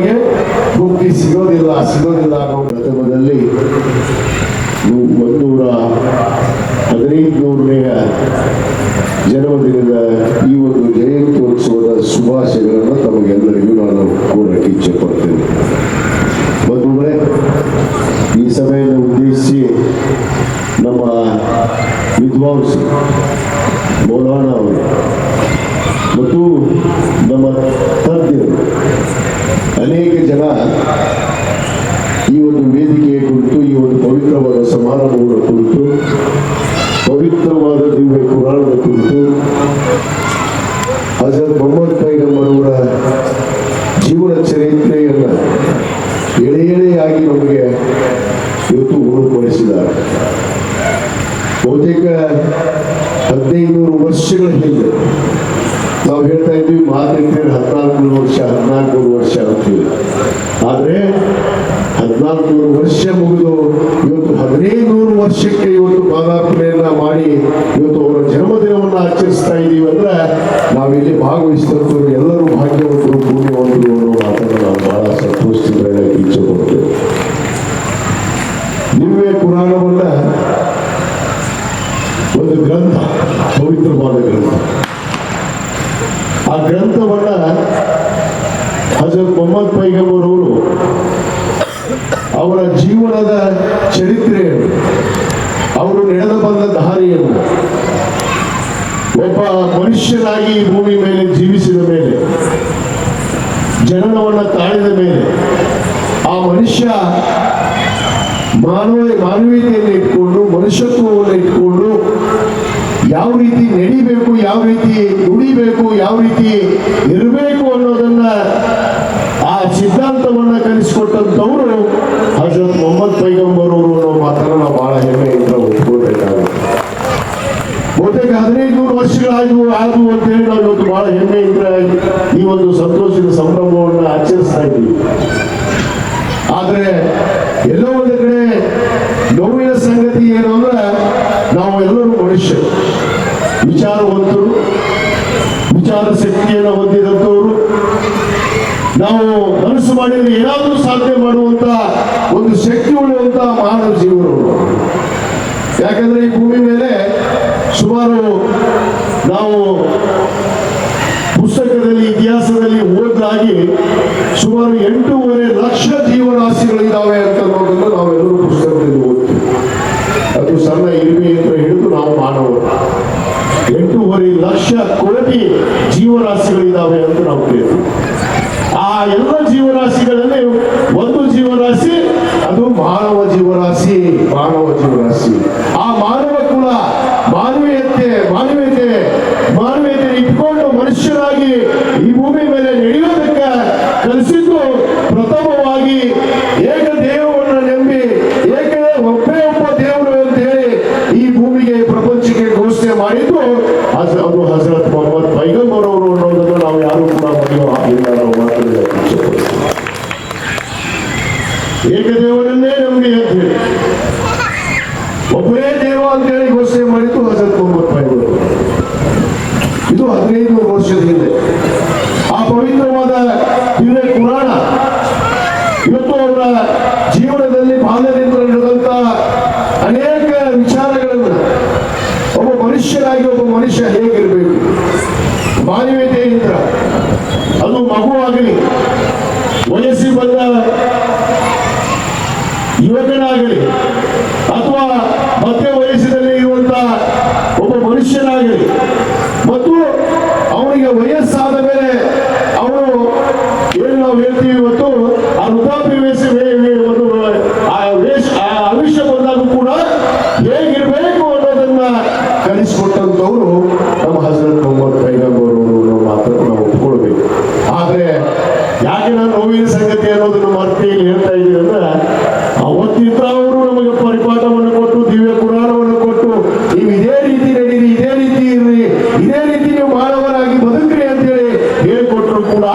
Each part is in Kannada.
ನಮಗೆ ಮುಕ್ತಿ ಸಿಗೋದಿಲ್ಲ ಸಿಗೋದಿಲ್ಲ ಅನ್ನೋ ಪ್ರಥಮದಲ್ಲಿ ಒಂದೂರ ಹದಿನೈದು ನೂರನೆಯ ಜನ್ಮದಿನದ ಈ ಒಂದು ಜಯಂತ್ಯೋತ್ಸವದ ಶುಭಾಶಯಗಳನ್ನು ತಮಗೆಲ್ಲರಿಗೂ ನಾನು ಕೋರಕ್ಕೆ ಇಚ್ಛೆ ಪಡ್ತೇನೆ. ಬಂಧುಗಳೇ, ಈ ಸಭೆಯನ್ನು ಉದ್ದೇಶಿಸಿ ನಮ್ಮ ವಿದ್ವಾಂಸ ಮೌಲಾನ ಅವರು ಮತ್ತು ನಮ್ಮ ಹದಿನಾಲ್ಕು ವರ್ಷ ಹದಿನಾಲ್ಕು ವರ್ಷ ಅಂತೀವಿ ಆದರೆ ಹದಿನಾಲ್ಕು ವರ್ಷ ಮುಗಿದು ಇವತ್ತು ಹದಿನೈದು ನೂರು ವರ್ಷಕ್ಕೆ ಇವತ್ತು ಪಾದಾರ್ಪಣೆಯನ್ನ ಮಾಡಿ ಇವತ್ತು ಅವರ ಜನ್ಮದಿನವನ್ನು ಆಚರಿಸ್ತಾ ಇದ್ದೀವಿ ಅಂದ್ರೆ ನಾವಿಲ್ಲಿ ಭಾಗವಹಿಸಿದಂಥವ್ರು ಎಲ್ಲರೂ ಭಾಗ್ಯವಂತರು, ಪುಣ್ಯವಂತರು ಮಾತನ್ನು ನಾವು ಬಹಳ ಸಂತೋಷದಿಂದ ಹೇಳಕ್ಕೆ ನಿಮ್ಮೇ ಪುರಾಣವನ್ನ ಒಂದು ಗ್ರಂಥ, ಪವಿತ್ರವಾದ ಗ್ರಂಥ. ಆ ಗ್ರಂಥವನ್ನ ಹಜರತ್ ಮೊಹಮ್ಮದ್ ಪೈಗಂಬರವರು ಅವರ ಜೀವನದ ಚರಿತ್ರೆಯನ್ನು, ಅವರು ನಡೆದು ಬಂದ ದಾರಿಯನ್ನು, ಒಬ್ಬ ಮನುಷ್ಯನಾಗಿ ಭೂಮಿ ಮೇಲೆ ಜೀವಿಸಿದ ಮೇಲೆ, ಜನನವನ್ನು ತಾಳಿದ ಮೇಲೆ, ಆ ಮನುಷ್ಯ ಮಾನವ ಮಾನವೀಯತೆಯನ್ನು ಇಟ್ಕೊಂಡು, ಮನುಷ್ಯತ್ವವನ್ನು ಇಟ್ಕೊಂಡು ಯಾವ ರೀತಿ ನಡಿಬೇಕು, ಯಾವ ರೀತಿ ದುಡಿಬೇಕು, ಯಾವ ರೀತಿ ಇರಬೇಕು ಅನ್ನೋದನ್ನ ಆ ಸಿದ್ಧಾಂತವನ್ನ ಕಲಿಸಿಕೊಟ್ಟಂತವರು ಹಜರತ್ ಮೊಹಮ್ಮದ್ ಪೈಗಂಬರ್ ಅವರು ಅನ್ನೋ ಮಾತನ್ನ ಬಹಳ ಹೆಮ್ಮೆಯಿಂದ ಒಪ್ಕೊಳ್ಬೇಕಾಗುತ್ತೆ. ಬಹುತೇಕ ಹದಿನೈದು ನೂರು ವರ್ಷಗಳಾದವು ಆದವು ಅಂತ ಹೇಳಿ ನಾವು ಇವತ್ತು ಬಹಳ ಹೆಮ್ಮೆಯಿಂದ ಈ ಒಂದು ಸಂತೋಷದ ಸಂಭ್ರಮವನ್ನು ಆಚರಿಸ್ತಾ ಇದ್ದೀವಿ. ಆದ್ರೆ ಎಲ್ಲೋ ಒಂದು ಕಡೆ ನೋವಿನ ಸಂಗತಿ ಏನು ಅಂದ್ರೆ ನಾವು ಎಲ್ಲರೂ ಮನುಷ್ಯರು. ವಿಚಾರವಂತರು, ವಿಚಾರ ಶಕ್ತಿಯನ್ನು ಹೊಂದಿದಂಥವರು. ನಾವು ಮನಸ್ಸು ಮಾಡಿದ್ರೆ ಏನಾದರೂ ಸಾಧನೆ ಮಾಡುವಂತ ಒಂದು ಶಕ್ತಿ ಉಳಿಯುವಂತ ಮಾನವ ಜೀವರು. ಯಾಕಂದ್ರೆ ಈ ಭೂಮಿ ಮೇಲೆ ಸುಮಾರು ನಾವು ಪುಸ್ತಕದಲ್ಲಿ, ಇತಿಹಾಸದಲ್ಲಿ ಓದಾಗಿ ಸುಮಾರು ಎಂಟೂವರೆ ಲಕ್ಷ ಜೀವರಾಶಿಗಳಿದ್ದಾವೆ ಅಂತ ಅನ್ನೋದನ್ನು ನಾವೆಲ್ಲರೂ ಪುಸ್ತಕದಲ್ಲಿ ಓದ್ತೀವಿ ಅದು ಸಣ್ಣ ಇರುವೆಯಿಂದ ಹಿಡಿದು ನಾವು ಮಾನವರು ಎಂಟೂವರೆ ಲಕ್ಷ ಕೋಟಿ ಜೀವರಾಶಿಗಳಿದ್ದಾವೆ ಅಂತ ನಾವು ಕೇಳ್ತೀವಿ. ಆ ಎಲ್ಲ ಜೀವರಾಶಿಗಳಲ್ಲಿ ಒಂದು ಜೀವರಾಶಿ, ಅದು ಮಾನವ ಜೀವರಾಶಿ ಮಾನವ ಜೀವರಾಶಿ ಆ ಮಾನವ ಕುಲ ಮಾನವೀಯತೆ ಮಾನವೀಯತೆ ಮಾನವೀಯತೆ ಇಟ್ಕೊಂಡು ಮನುಷ್ಯರಾಗಿ ಈ ಭೂಮಿ ಮೇಲೆ ನಡೆಯೋದಕ್ಕೆ ಕಲಿಸಿದ್ದು ಪ್ರಥಮವಾಗಿ ಏಕ ದೇವರನ್ನು ನಂಬಿ ಏಕ ಒಬ್ಬೇ ಒಬ್ಬ ದೇವರು ಅಂತ ಹೇಳಿ ಈ ಭೂಮಿಗೆ ಪ್ರಪಂಚಕ್ಕೆ ಘೋಷಣೆ ಮಾಡಿದ್ದು ಹಜ- ಅದು ಹಜರತ್ ಮೊಹಮ್ಮದ್ ಪೈಗಂಬರ್ ಅವರು ಅನ್ನೋದನ್ನು ನಾವು ಯಾರು ಕೂಡ ಮರೆಯೋ ಹಾಗಿಲ್ಲ ನಾವು ಮಾತಾಡಲಿಕ್ಕೆ ಇಚ್ಛೆಪಡ್ತೀವಿ ಏಕದೇವರನ್ನೇ ನಂಬಿ ಅಂತ ಹೇಳಿ ಒಬ್ಬರೇ ದೇವ ಅಂತ ಹೇಳಿ ಘೋಷಣೆ ಮಾಡಿದ್ದು ಹಜರತ್ ಮೊಹಮ್ಮದ್ ಪೈಗಂಬರ್ ಇದು ಹದಿನೈದು ವರ್ಷದ ಹಿಂದೆ ಆ ಪವಿತ್ರವಾದ ದಿವ್ಯ ಪುರಾಣ ಇವತ್ತು ಅವರ ಜೀವನದಲ್ಲಿ ಬಾಲ್ಯದಿಂದ ನಡೆದಂತ ಅನೇಕ ವಿಚಾರಗಳನ್ನು ಒಬ್ಬ ಮನುಷ್ಯನಾಗಿ ಒಬ್ಬ ಮನುಷ್ಯ ಹೇಗಿರಬೇಕು? ಮಾನವೀಯತೆಯಿಂದ ಅದು ಮಗುವಾಗಲಿ ವಯಸ್ಸಿಗೆ ಬಂದ ಯುವಕನಾಗಲಿ ಅಥವಾ ಮಧ್ಯ ವಯಸ್ಸಿನಲ್ಲಿ ಇರುವಂತಹ ಒಬ್ಬ ಮನುಷ್ಯನಾಗಲಿ ಮತ್ತು ಅವನಿಗೆ ವಯಸ್ಸಾದ ಮೇಲೆ ಅವನು ಏನು ನಾವು ಹೇಳ್ತೀವಿ ಇವತ್ತು ಆ ವೃದ್ಧಾಪ್ಯ ವೇಷ ವೇ- ವೇ- ಒಂದು ಆ ವೇಷ ಆ ಆಯುಷ್ಯ ಬಂದಾಗ ಕೂಡ ಹೇಗಿರಬೇಕು ಅನ್ನೋದನ್ನ ಕಲಿಸಿಕೊಟ್ಟಂತವರು ನಮ್ಮ ಹಜರತ್ ಮೊಹಮ್ಮದ್ ಪೈಗಂಬರ್ ಅವರು ಅನ್ನೋ ಮಾತನ್ನು ನಾವು ಒಪ್ಕೊಳ್ಬೇಕು ಆದ್ರೆ ಯಾಕೆ ನಾನು ನೋವಿನ ಸಂಗತಿ ಅನ್ನೋದನ್ನು ಮತ್ತೆ ಇಲ್ಲಿ ಹೇಳ್ತಾ ಇದ್ದೀವಿ ಅಂದ್ರೆ ಅವತ್ತಿಂದ ಅವರು ನಮಗೆ ಪರಿಪಾಠವನ್ನು ಕೊಟ್ಟು ದಿವ್ಯ ಪುರಾಣವನ್ನು ಕೊಟ್ಟು ನೀವು ಇದೇ ರೀತಿ ನಡೀರಿ ಇದೇ ರೀತಿ ಇರ್ರಿ ಇದೇ ರೀತಿ ನೀವು ಮಾನವರಾಗಿ ಬದುಕ್ರಿ ಅಂತೇಳಿ ಹೇಳ್ಕೊಟ್ರು ಕೂಡ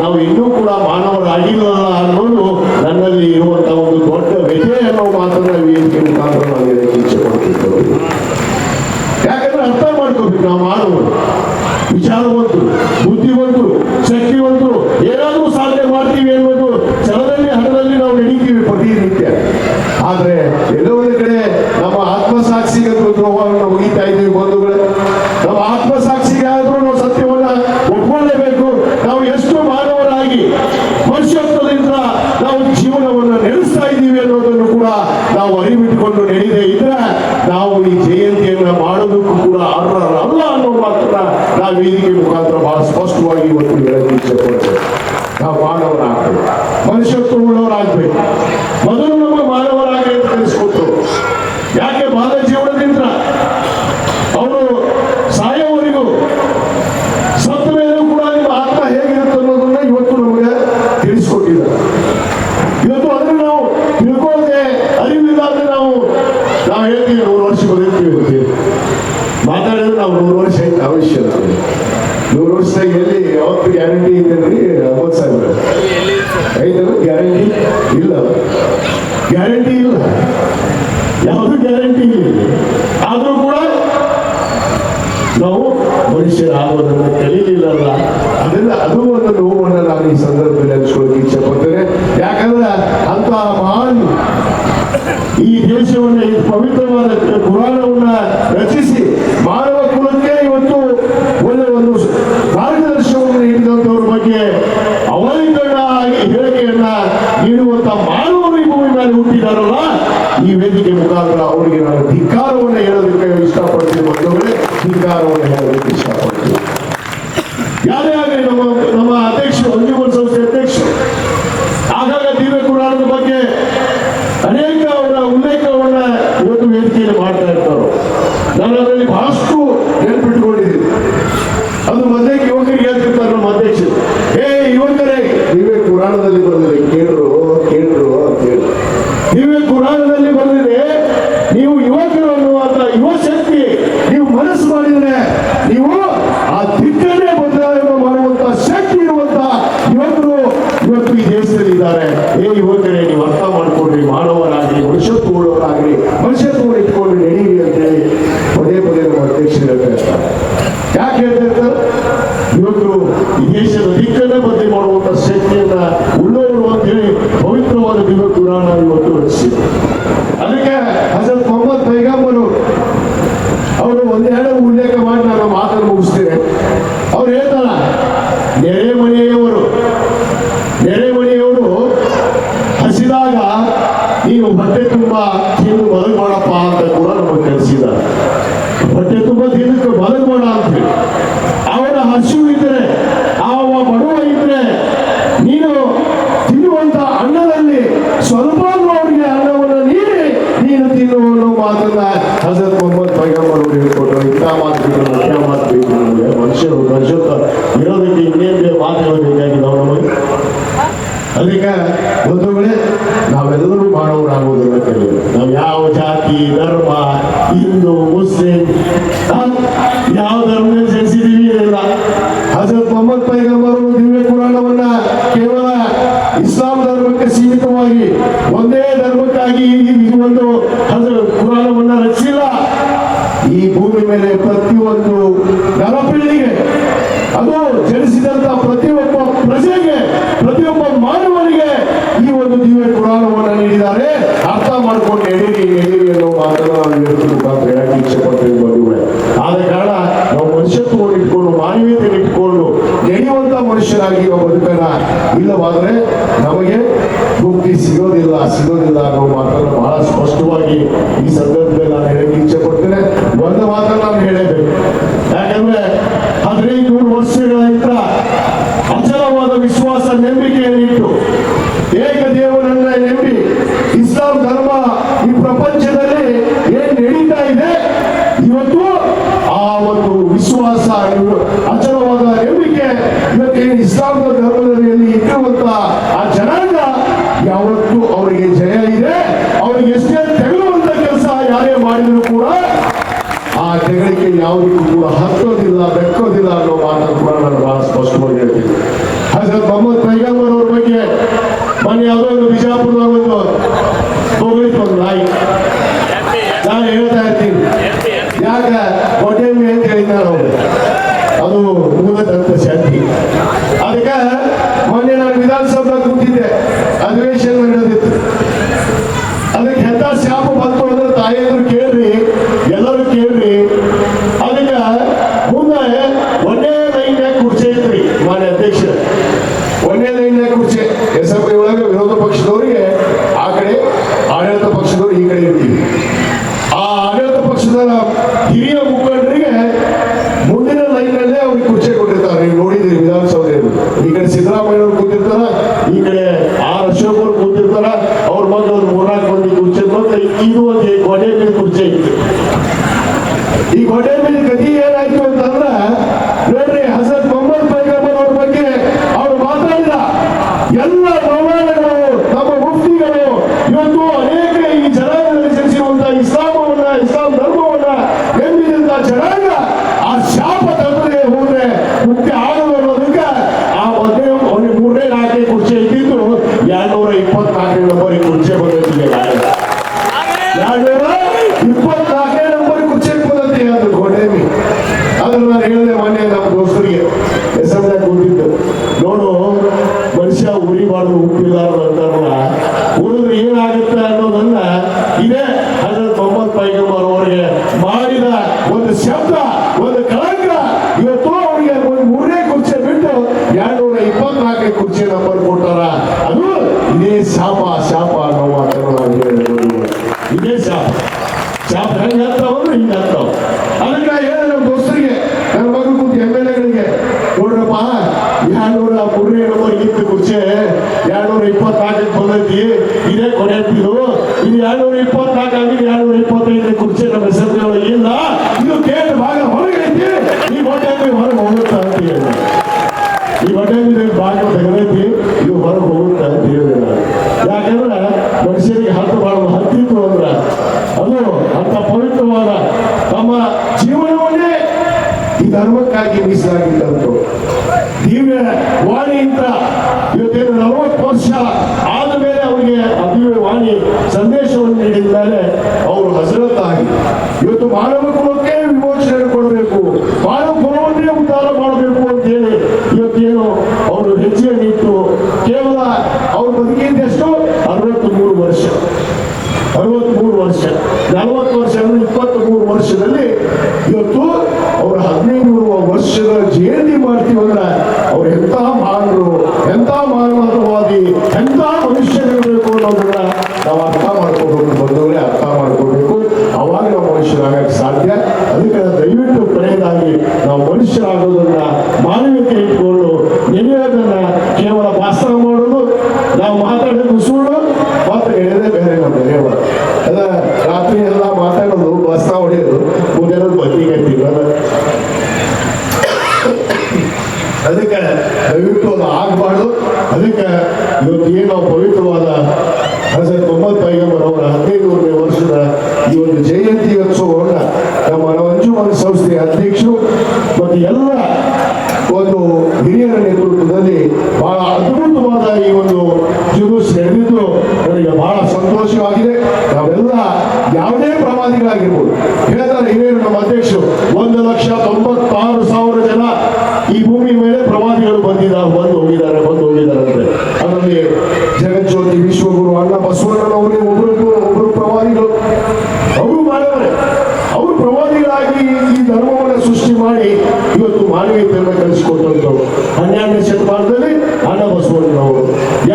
ನಾವು ಇನ್ನೂ ಕೂಡ ಮಾನವರಾಗಿಲ್ಲ ಅನ್ನೋದು ನಮ್ಮಲ್ಲಿ ಇರುವಂತಹ ಒಂದು ದೊಡ್ಡ ವ್ಯಥೆ ಅನ್ನೋ ಮಾತನ್ನ ವೇದಿಕೆ ಮುಖಾಂತರ ಅರ್ಥ ಮಾಡ್ಕೋಬೇಕು ನಾವು ಮಾನವರು ವಿಚಾರವಂತರು ಬುದ್ಧಿವಂತರು ಶಕ್ತಿವಂತರು ಏನಾದ್ರೂ ಸಾಧನೆ ಮಾಡ್ತೀವಿ ಅನ್ನೋದು ಛಲದಲ್ಲಿ ಹಣದಲ್ಲಿ ನಾವು ನಡೀತೀವಿ ಪ್ರತಿನಿತ್ಯ ಆದ್ರೆ ಎಲ್ಲೋ ಒಂದು ಕಡೆ ನಮ್ಮ ಆತ್ಮಸಾಕ್ಷಿಗೆ ದ್ರೋಹವನ್ನು ಮುಗಿತಾ ಇದ್ದೀವಿ ಬಂಧುಗಳೇ ನಮ್ಮ ಆತ್ಮಸಾಕ್ಷಿಗೆ ಆದ್ರೂ ನಾವು ಸತ್ಯವನ್ನ ಒಪ್ಕೊಳ್ಳೇಬೇಕು ನಾವು ಎಷ್ಟು ಮಾನವರಾಗಿ ಮನುಷ್ಯತ್ವದಿಂದ ನಾವು ಜೀವನವನ್ನು ನಡೆಸ್ತಾ ಇದ್ದೀವಿ ಅನ್ನೋದನ್ನು ಕೂಡ ನಾವು ಅರಿವಿಟ್ಕೊಂಡು ನಡೆಯದೇ ಇದ್ರೆ ನಾವು ಈ ಜಯಂತಿಯನ್ನ ಮಾಡೋದಕ್ಕೂ ಕೂಡ ಅರ್ಹರಲ್ಲ ಅನ್ನೋ ಮಾತ್ರ ನಾವು ವೇದಿಕೆ ಮುಖಾಂತರ ಬಹಳ ಸ್ಪಷ್ಟವಾಗಿ ಒಂದು ಹೇಳಿಕೆ ಇಚ್ಛೆ ನಾವು ಮಾನವರಾಗಬೇಕು. ಮನುಷ್ಯತ್ವ ಉಳ್ಳವರಾಗಬೇಕು. ಮೊದಲು ನಮ್ಮ ಮಾನವರಾಗಿ ಅಂತ ಕಲಿಸ್ಕೊಟ್ರು ಯಾಕೆ ಬಾಲ ಜೀವನದಿಂದ ಅವರು ಸಾಯೋವರೆಗೂ ಸತ್ತ ಮೇಲೂ ಕೂಡ ನಿಮ್ಮ ಆತ್ಮ ಹೇಗಿರುತ್ತೆ ಅನ್ನೋದನ್ನ ಇವತ್ತು ನಮಗೆ ತಿಳಿಸ್ಕೊಟ್ಟಿದ್ದಾರೆ ಇವತ್ತು ಅದನ್ನು ನಾವು ತಿಳ್ಕೊಳ್ಳದೆ ಅರಿವಿಲ್ಲ ಅಂದ್ರೆ ನಾವು ನಾವು ಹೇಳ್ತೀವಿ ನೂರು ವರ್ಷ ಬದುಕ್ತೀವಿ ಅಂತೀವಿ ಮಾತಾಡಿದ್ರೆ ನಾವು ನೂರು ವರ್ಷ ಐತೆ ಅವಶ್ಯ ನಮಗೆ ನೂರು ವರ್ಷದಾಗ ಎಲ್ಲಿ ಯಾವತ್ತು ಗ್ಯಾರಂಟಿ ಇದ್ದೇನ್ರಿ ಅರವತ್ತು ಸಾವಿರ ಐತಲ್ಲ ಗ್ಯಾರಂಟಿ ಇಲ್ಲ ಗ್ಯಾರಂಟಿ ಇಲ್ಲ. ಯಾವುದು ಗ್ಯಾರಂಟಿ ಇಲ್ಲ. ಆದರೂ ಕೂಡ ನಾವು ಮನುಷ್ಯರಾಗುವುದನ್ನು ಕಲೀಲಿಲ್ಲಲ್ಲ ಅದೆಲ್ಲ ಅದು ಒಂದು ನೋವನ್ನು ನಾನು ಈ ಸಂದರ್ಭದಲ್ಲಿ ಹಂಚ್ಕೊಳ್ಳೋಕೆ ಇಚ್ಛೆ ಯಾಕಂದ್ರೆ ಅಂತ ಮಹಾನ್ ಈ ದೇಶವನ್ನ ಈ ಪವಿತ್ರವಾದ ಪುರಾಣವನ್ನ ರಚಿಸಿ ಮಾನವ ಕುಲಕ್ಕೆ ಇವತ್ತು ಒಳ್ಳೆ ಒಂದು ಮಾರ್ಗದರ್ಶನವನ್ನು ನೀಡಿದಂತವ್ರ ಬಗ್ಗೆ ಅವೈಕರಣ ಹೇಳಿಕೆಯನ್ನ ನೀಡುವಂತ ಮಾನವರು ಈ ಭೂಮಿ ಮೇಲೆ ಹುಟ್ಟಿದಾರಲ್ಲ ಈ ವೇದಿಕೆ ಮುಖಾಂತರ ಅವರಿಗೆ ನಾನು ಧಿಕ್ಕಾರವನ್ನು ಹೇಳೋದಕ್ಕೆ ಇಷ್ಟಪಡ್ತೀನಿ ಬಂದವರೇ ಧಿಕ್ಕಾರವನ್ನು ಹೇಳೋದಕ್ಕೆ ಇಷ್ಟಪಡ್ತೀನಿ ಯಾರೇ ಆಗಲಿ ನಮ್ಮ ನಮ್ಮ ಅಧ್ಯಕ್ಷರು ಅಂಜುಮನ್ ಸಂಸ್ಥೆ ಅಧ್ಯಕ್ಷರು ಆಗಾಗ ದಿವ್ಯ ಪುರಾಣದ ಬಗ್ಗೆ ಅನೇಕ ಅವರ ಉಲ್ಲೇಖವನ್ನ ಇವತ್ತು ವೇದಿಕೆಯಲ್ಲಿ ಮಾಡ್ತಾ ಇರ್ತಾರೆ ನಾನು ಅದರಲ್ಲಿ ಬಹಳಷ್ಟು ನೆನ್ಪಿಟ್ಕೊಂಡಿದ್ದೀನಿ ಅದು ಮೊದಲೇ ಯುವಕರಿಗೆ ಹೇಳ್ತಿರ್ತಾರೆ ನಮ್ಮ ಅಧ್ಯಕ್ಷರು ಏ ಯುವಕರೇ ನೀವೇ ಪುರಾಣದಲ್ಲಿ ಬಂದಿದೆ ಕೇಳ್ರು ಕೇಳ್ರು ಅಂತ ಹೇಳಿ ನೀವೇ ಪುರಾಣದಲ್ಲಿ ಬಂದಿದೆ ನೀವು ಯುವಕರು ಅನ್ನುವಂತ ಯುವ ಶಕ್ತಿ ನೀವು ಮನಸ್ಸು ಮಾಡಿದ್ರೆ ನೀವು ಆ ದಿಕ್ಕನ್ನೇ ಬದಲಾವಣೆ ಮಾಡುವಂತ ಶಕ್ತಿ ಇರುವಂತ ಯುವಕರು ಇವತ್ತು ಈ ದೇಶದಲ್ಲಿ ಇದ್ದಾರೆ. ಏ ಯುವಕರೇ, ನೀವು ಅರ್ಥ ಮಾಡ್ಕೊಡ್ರಿ ಮನುಷ್ಯತ್ವ ಮನುಷ್ಯತ್ವಗಳವರಾಗಲಿ ಮನುಷ್ಯತ್ವ ಇಟ್ಕೊಂಡು ನಡೀರಿ ಅಂತೇಳಿ ಪದೇ ಪದೇ ನಮ್ಮ ಅಧ್ಯಕ್ಷರು ಹೇಳ್ತಾ ಇರ್ತಾರೆ. ಯಾಕೆ ಹೇಳ್ತಾ ಯುವಕರು ಈ ದೇಶದ ದಿಕ್ಕನ್ನೇ ಬದಲಿ ಮಾಡುವಂತ ಶಕ್ತಿಯನ್ನ ಉಳ್ಳವರು ಅಂತ ಹೇಳಿ ಪವಿತ್ರವಾದ ದಿವ್ಯ ಪುರಾಣ ಇವತ್ತು ರಚಿಸಿದೆ ಅದಕ್ಕೆ ಹಜರತ್ ಮೊಹಮ್ಮದ್ ಪೈಗಂಬರು ಅವರು ಒಂದೆರಡು ಉಲ್ಲೇಖ ಮಾಡಿ ನಾನು ಮಾತನ್ನು ಮುಗಿಸ್ತೇನೆ ಅವ್ರು ಹೇಳ್ತಾರ ನೆರೆ ಮನೆಯವರು ನೆರೆ ಮನೆಯವರು ಹಸಿದಾಗ ನೀನು ಹೊಟ್ಟೆ ತುಂಬ ತಿಂದು ಮಲಗಬೇಡಪ್ಪ ಅಂತ ಕೂಡ ನಮಗೆ ಕಲಿಸಿದ್ದಾರೆ ಹೊಟ್ಟೆ ತುಂಬ ತಿನ್ನಕ್ಕೆ ಮಲಗಬೇಡ ಅಂತ ಅವರ ಹಸಿವು ಇದ್ರೆ ಅವ ಬಡವ ಇದ್ರೆ, ನೀನು ತಿನ್ನುವಂತ ಅನ್ನದಲ್ಲಿ ಸ್ವಲ್ಪ ಅವರಿಗೆ ಅನ್ನವನ್ನು ನೀಡಿ, ನೀನು ತಿನ್ನುವ ಮಾತನ್ನ ಹಜರತ್ ಮೊಹಮ್ಮದ್ ಪೈಗಂಬರ್ ಹೇಳ್ಕೊಟ್ರು ಇಂಥ ಮಾತು ಮುಖ್ಯ ಮಾತು ನಮಗೆ. ಮನುಷ್ಯರು, ಮನುಷ್ಯತ್ವ ಇರೋದಕ್ಕೆ ಇನ್ನೇನು ಮಾತು ಹೇಳಬೇಕಾಗಿ ನಾವು ಅದಕ್ಕೆ ಬಂಧುಗಳೇ ನಾವೆಲ್ಲರೂ ಮಾನವರಾಗುವುದನ್ನು ಕಲಿಯೋದು ನಾವು ಯಾವ ಜಾತಿ ಧರ್ಮ ಹಿಂದೂ ಮುಸ್ಲಿಂ ಯಾವ ಧರ್ಮ ಜನಿಸಿದೀವಿ ಇಲ್ಲ ಹಜರತ್ ಮೊಹಮ್ಮದ್ ಪೈಗಂಬರು ದಿವ್ಯ ಪುರಾಣವನ್ನ ಕೇವಲ ಇಸ್ಲಾಂ ಧರ್ಮಕ್ಕೆ ಸೀಮಿತವಾಗಿ ಒಂದೇ ಧರ್ಮಕ್ಕಾಗಿ ಈ ಒಂದು ಪುರಾಣವನ್ನ ರಚಿಸಿಲ್ಲ. ಈ ಭೂಮಿ ಮೇಲೆ ಪ್ರತಿಯೊಂದು ನರಪಿಳ್ಳಿಗೆ ಅದು ಜನಿಸಿದಂತ இல்ல வர்றேன் ಹತ್ತೋದಿಲ್ಲ ಬೆಕ್ಕೋದಿಲ್ಲ ಅನ್ನೋ ಮಾತನ್ನು ಕೂಡ ನಾನು ಬಹಳ ಸ್ಪಷ್ಟವಾಗಿ ಹೇಳ್ತೀನಿ. ಹಜರತ್ ಮೊಹಮ್ಮದ್ ಪೈಗಂಬರ್ ಅವ್ರ ಬಗ್ಗೆ ಮೊನ್ನೆ ಯಾವುದೋ ಒಂದು ಬಿಜಾಪುರದಾಗ ಒಂದು ಹೋಗಿತ್ತು ಒಂದು ನಾಯಿ. ನಾನು ಹೇಳ್ತಾ ಇರ್ತೀನಿ. ಯಾಕ? ఈ గొడవ మీద గది ಚಾಪ್ಟರ್ ಹಂಗೆ ಹೇಳ್ತಾವ್ರು ಹಿಂಗೆ ಹೇಳ್ತಾವ ಅದಕ್ಕೆ ನಾ ಹೇಳಿದೆ ನಮ್ಮ ದೋಸ್ತರಿಗೆ ನನ್ನ ಮಗ ಕೂತು ಎಂ ಇತ್ತು ಕುರ್ಚಿ. ಎರಡ್ನೂರ ಇಪ್ಪತ್ನಾಲ್ಕಕ್ಕೆ ಬಂದೈತಿ. ಇದೇ ಕೊನೆ ಇದು ಇದು ಆಗಿದೆ ಎರಡ್ನೂರ ಇಪ್ಪತ್ತೈದನೇ ಕುರ್ಚಿ ನಮ್ಮ ಇಲ್ಲ, ಇದು ಕೇಟ ಭಾಗ ಹೊರಗೆ ಈ ಹೊಟ್ಟೆ ಹೊರಗೆ ಹೋಗುತ್ತಾ ಅಂತೀವಿ ಈ ಹೊಟ್ಟೆ ಭಾಗ ತೆಗೆದೈತಿ. ಇದು ಹೊರಗೆ ಹೋಗುತ್ತಾ ಅಂತ ಯಾಕಂದ್ರೆ ಮನುಷ್ಯರಿಗೆ ಹತ್ತು ಭಾಳ ಧರ್ಮಕ್ಕಾಗಿ ಮೀಸಲಾಗಿದ್ದಂತು ದಿವ್ಯ ವಾಣಿಯಿಂದ ಇವತ್ತೇನು ನಲವತ್ತು ವರ್ಷ ಆದ ಮೇಲೆ ಅವರಿಗೆ ಅದಿವ್ಯ ವಾಣಿ ಸಂದೇಶವನ್ನು ನೀಡಿದ್ದಾರೆ ಅವರು ಅವರು ಹಸರತ್ತಾಗಿ, ಇವತ್ತು ಮಾನವ ಕುಲಕ್ಕೆ ವಿಮೋಚನೆ ಕೊಡಬೇಕು ಮಾನವ ಕುಲವನ್ನೇ ಉದ್ಧಾರ ಮಾಡಬೇಕು ಅಂತ ಹೇಳಿ ಇವತ್ತೇನು ಅವರು ಹೆಜ್ಜೆ ನಿಂತು ಕೇವಲ ಅವ್ರ ಬದುಕಿದ್ದ ಎಷ್ಟು? ಅರವತ್ತು ಮೂರು ವರ್ಷ. ಅರವತ್ತ್ ಮೂರು ವರ್ಷ. ನಲವತ್ತು ವರ್ಷ ಅಂದ್ರೆ ಇಪ್ಪತ್ತ್ ಮೂರು ವರ್ಷದಲ್ಲಿ ಇವತ್ತು ಹದಿನೈದು ವರ್ಷದ ಜೇಡಿ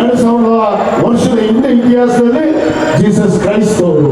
ಎರಡು ಸಾವಿರದ ವರ್ಷದ ಹಿಂದೆ ಇತಿಹಾಸದಲ್ಲಿ ಜೀಸಸ್ ಕ್ರೈಸ್ತವರು